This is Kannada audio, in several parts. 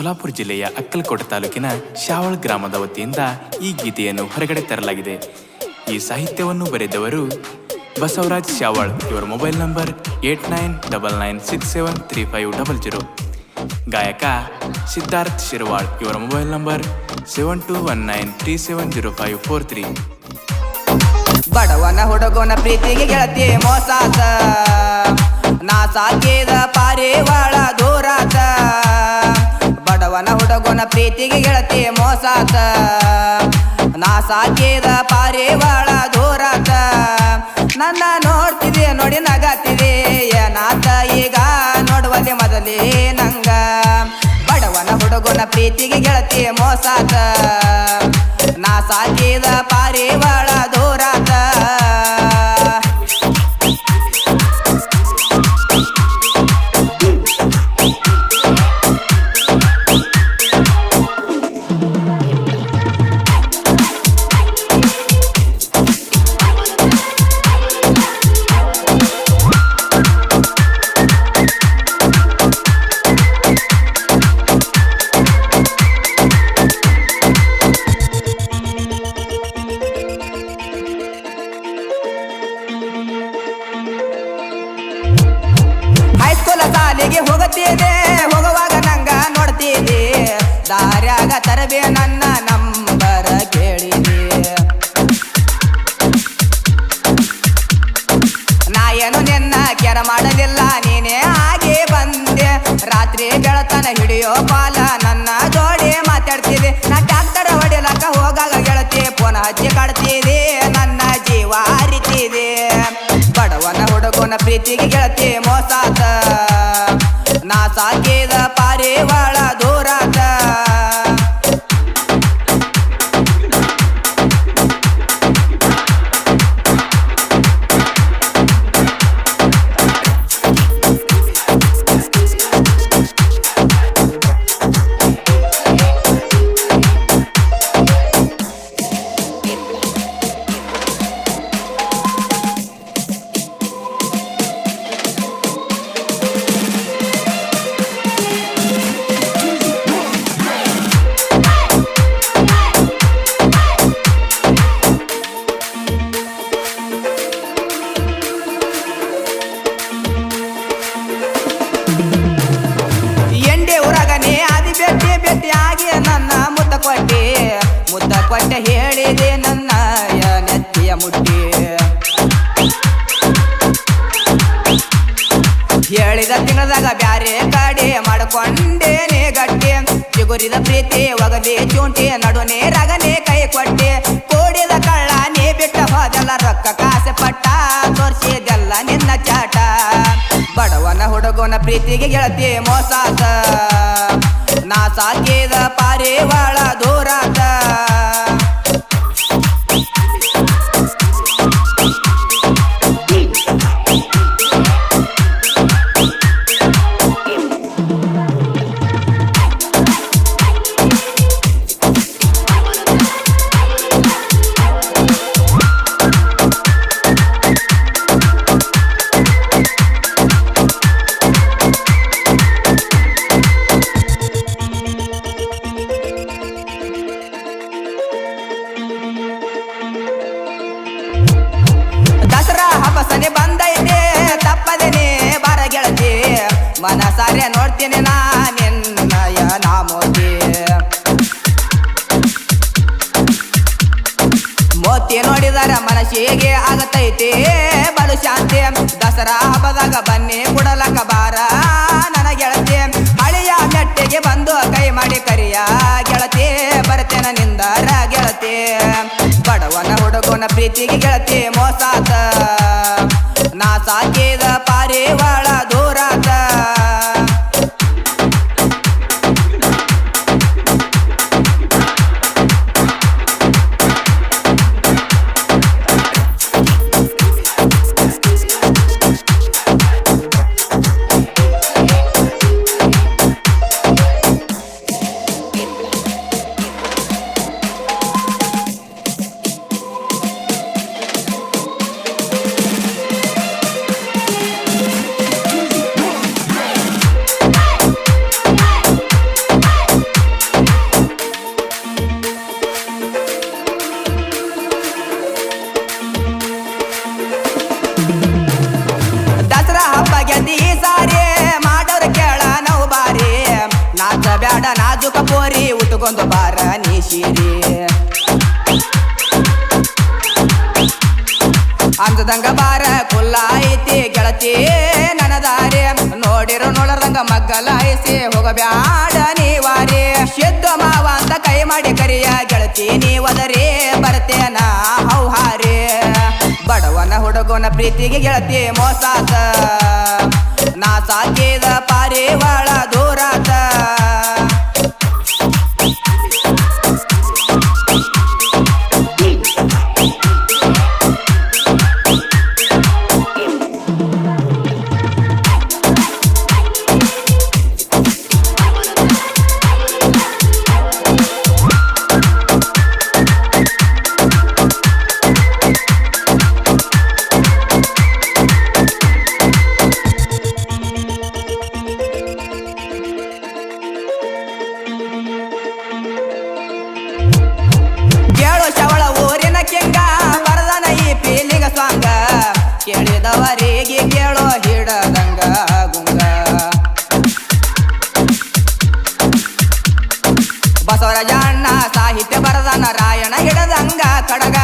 ಸೊಲಾಪುರ ಜಿಲ್ಲೆಯ ಅಕ್ಕಲಕೋಟೆ ತಾಲೂಕಿನ ಶಾವಳ ಗ್ರಾಮದ ವತಿಯಿಂದ ಈ ಗೀತೆಯನ್ನು ಹೊರಗಡೆ ತರಲಾಗಿದೆ. ಈ ಸಾಹಿತ್ಯವನ್ನು ಬರೆದವರು ಬಸವರಾಜ್ ಶಾವಳ್. ಇವರ mobile number eight nine double nine six seven three five double zero. ಗಾಯಕ ಸಿದ್ಧಾರ್ಥ್ ಶಿರ್ವಾಳ್. ಇವರ mobile number seven two one nine three seven zero five four three. ಬಡವನ ಹುಡುಗನ ಪ್ರೀತಿಗೆ ಗೆಳತಿ ಮೋಸಾತ ನಾ ಸಾಕಿದ ಪಾರಿವಾಳ. ಹುಡುಗನ ಪ್ರೀತಿಗೆ ಗೆಳತಿ ಮೋಸಾತ. ನಾ ಸಾಕಿದ ಪಾರಿವಾಳ ದೂರಾತ. ನನ್ನ ನೋಡ್ತಿದೆ, ನೋಡಿ ನಗತಿದೆ. ಏನಾತ ಈಗ ನೋಡುವಲ್ಲಿ ಮೊದಲೇ ನಂಗ. ಬಡವನ ಹುಡುಗನ ಪ್ರೀತಿಗೆ ಗೆಳತಿ ಮೋಸಾತ. ನಾ ಸಾಕಿದ ಪಾರಿವಾಳ ಹೈಸ್ಕೂಲ ಹೋಗತ್ತೀದೆ ಹೋಗುವಾಗ ನಂಗ ನೋಡ್ತೀನಿ. ದಾರ್ಯಾಗ ತರಬೇ ನನ್ನ ನಂಬರ ಕೇಳಿದೆ. ನಾ ಏನು ನಿನ್ನ ಕೆರ ಮಾಡಲಿಲ್ಲ, ನೀನೇ ಹಾಗೆ ಬಂದೆ. ರಾತ್ರಿ ಬೆಳತನ ಹಿಡಿಯೋ ಪಾಲ ನನ್ನ ಜೋಡಿ ಮಾತಾಡ್ತಿದೆ. ನಾ ಟ್ಯಾಕ್ಟರ್ ಹೊಡಿಲಕ್ಕ ಹೋಗಾಗ ಗೆಳತಿ ಫೋನ್ ಹಚ್ಚಿ ಕಾಡ್ತಿದೆ, ನನ್ನ ಜೀವ ಹರಿತಿದೆ. ಬಡವನ ಹುಡುಗನ ಪ್ರೀತಿಗೆ ಗೆಳತಿ ಮೋಸಾತ ಪಾರಿವಾಳ ಕೊಟ್ಟೆ, ಮುದ್ದ ಕೊಟ್ಟೆ ಹೇಳಿದೆ ನನ್ನ ನೆತ್ತಿಯ ಮುಟ್ಟಿ. ಹೇಳಿದ ತಿಂಗಳದಾಗ ಬ್ಯಾರೆ ಕಡೆ ಮಾಡ್ಕೊಂಡೇನೆ ಗಟ್ಟಿ. ಚಿಗುರಿದ ಪ್ರೀತಿ ಒಗದೆ ಚೂಂಟಿ, ನಡುನೆ ರಗನೆ ಕೈ ಕೊಟ್ಟೆ. ಕೂಡಿದ ನೀ ಬಿಟ್ಟ ಹೋದೆಲ್ಲ ರೊಕ್ಕ ಕಾಸೆ ಪಟ್ಟ, ತೋರಿಸಿದೆಲ್ಲ ನಿನ್ನ ಚಾಟ. ಬಡವನ ಹುಡುಗನ ಪ್ರೀತಿಗೆ ಗೆಳತಿ ಮೋಸಾತ ನಾ ಸಾಕಿದ ಪಾರಿವಾಳ ದೂರಾತ ದಸರಾ ಹಬ್ಬ ಸನಿ ಬಂದೈತೆ, ತಪ್ಪದೇನೆ ಬಾರ ಗೆಳತಿ ಮನಸಾರೆ ನೋಡ್ತೀನಿ ನಾ, ನಿನ್ನಯ ನಾಮೋತಿ. ಮೋತಿ ನೋಡಿದರ ಮನಸ್ಸಿಗೆ ಆಗತೈತಿ. ಬಲು ಶಾಂತಿ, ದಸರಾ ಹಬ್ಬದಾಗ ಬನ್ನಿ, ಕುಡಲಕ ಬಾರ. ನನ್ನ ಗೆಳತಿ ಹಳೆಯ ಮೆಟ್ಟಿಗೆ ಬಂದು ಕೈ ಮಾಡಿ ಕರಿಯ. ಗೆಳತಿ, ಬರ್ತೇನ ನಿಂದರ ಗೆಳತಿ. ಹುಡುಗನ ಪ್ರೀತಿಗೆ ಗೆಳತಿ ಮೋಸಾತ. ನಾ ಸಾಕಿದ ಪಾರಿವಾಳ ಉಟ್ಕೊಂದು ಬಾರ ನೀಶಿರಿ ಅಂದದಂಗ ಬಾರ ಕುಲ್ಲ ಐತಿ ಗೆಳತಿ ನನದಾರೆ ದಾರಿ. ನೋಡಿರೋ ನೋಡರಂಗ ಮಗ್ಗಲ ಐಸಿ ಹೋಗಬ್ಯಾಡ ನೀವಾರಿ ಶುದ್ಧ ಮಾವ ಅಂತ ಕೈ ಮಾಡಿ ಕರಿಯ ಗೆಳತಿ ನೀವದರಿ ಬರ್ತೇನ ಹೌಹಾರಿ ಬಡವನ ಹುಡುಗನ ಪ್ರೀತಿಗೆ ಗೆಳತಿ ಮೋಸಾತ. ನಾ ಸಾಕಿದ ಪಾರಿವಾಳ ದೂರಾತ. ಬಸವರಾಜಣ್ಣ ಸಾಹಿತ್ಯ ಬರದನ ರಾಯಣ ಹಿಡದಂಗ ಕಡಗ.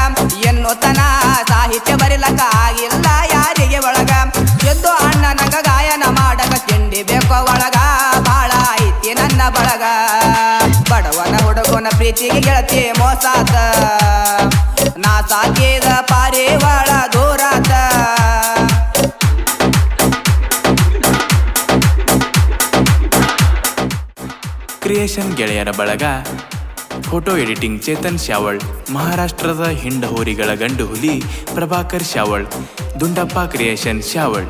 ಎನ್ನುತ್ತನ ಸಾಹಿತ್ಯ ಬರಿಲಕ ಆಗಿಲ್ಲ ಯಾರಿಗೆ ಒಳಗ. ಎದ್ದು ಅಣ್ಣನಂಗ ಗಾಯನ ಮಾಡಕ ತಿಂಡಿ ಬೇಕೋ ಒಳಗ. ಬಾಳ ಐತಿ ನನ್ನ ಬಳಗ. ಬಡವನ ಹುಡುಗನ ಪ್ರೀತಿಗೆ ಗೆಳತಿ ಮೋಸಾತ. ನಾ ಸಾಕಿದ ಪಾರಿವಾಳ ದೂರಾತ. ಕ್ರಿಯೇಷನ್ ಗೆಳೆಯರ ಬಳಗ. ಫೋಟೋ ಎಡಿಟಿಂಗ್ ಚೇತನ್ ಶ್ಯಾವಳ್ ಮಹಾರಾಷ್ಟ್ರದ ಹಿಂಡಹೋರಿಗಳ ಗಂಡು ಹುಲಿ ಪ್ರಭಾಕರ್ ಶ್ಯಾವಳ್ ದುಂಡಪ್ಪ ಕ್ರಿಯೇಷನ್ ಶಾವಳ್